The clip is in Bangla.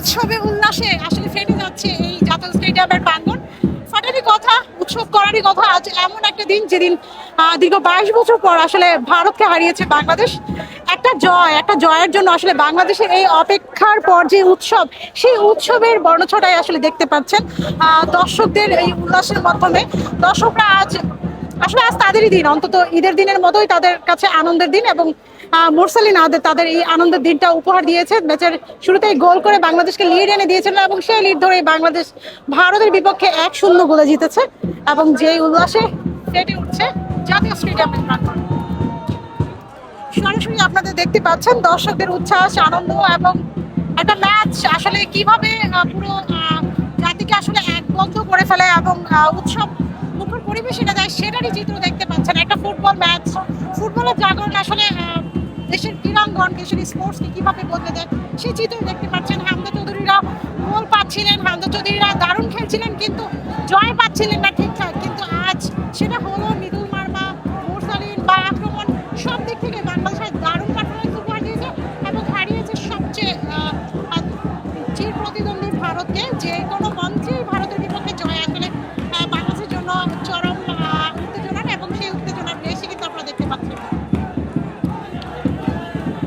উৎসবে উল্লাসে আসলে ফেটে যাচ্ছে এই জাতীয় স্টেডিয়ামের প্রাঙ্গণ। ফাটারই কথা, উৎসব করারই কথা, আজ এমন একটা দিন যেদিন দীর্ঘ বাইশ বছর পর আসলে ভারতকে হারিয়েছে বাংলাদেশ। একটা জয়, একটা জয়ের জন্য আসলে বাংলাদেশের এই অপেক্ষার পর যে উৎসব, সেই উৎসবের বর্ণছটাই আসলে দেখতে পাচ্ছেন। দর্শকদের এই উল্লাসের মাধ্যমে। দর্শকরা আজ আসলে আজ তাদেরই দিন, অন্তত ঈদের দিনের মতোই তাদের কাছে আনন্দের দিন এবং মোরসালিন আদের তাদের এই আনন্দের দিনটা উপহার দিয়েছে। ম্যাচের শুরুতেই গোল করে বাংলাদেশকে লিড এনে দিয়েছিল এবং সেই লিড ধরে বাংলাদেশ ভারতের বিপক্ষে এক শূন্য গোলে জিতেছে এবং যেই উল্লাসে ফেটে উঠছে জাতীয় প্রাঙ্গণ সরাসরি আপনাদের দেখতে পাচ্ছেন দর্শকদের উচ্ছ্বাস, আনন্দ এবং একটা ম্যাচ আসলে কীভাবে পুরো জাতিকে আসলে একবদ্ধ করে ফেলে এবং উৎসব পরিবেশ এনে দেয় সেটারই চিত্র দেখতে পাচ্ছেন। একটা ফুটবল ম্যাচ। ফুটবলের জাগরণ আসলে দেশের ক্রীড়াঙ্গন দেশের স্পোর্টসকে কীভাবে বদলে দেয়, সেই চিত্র দেখতে পাচ্ছেন হামদা চৌধুরীরা। গোল পাচ্ছিলেন হামদা চৌধুরীরা, দারুণ খেলছিলেন, কিন্তু জয় পাচ্ছিলেন না।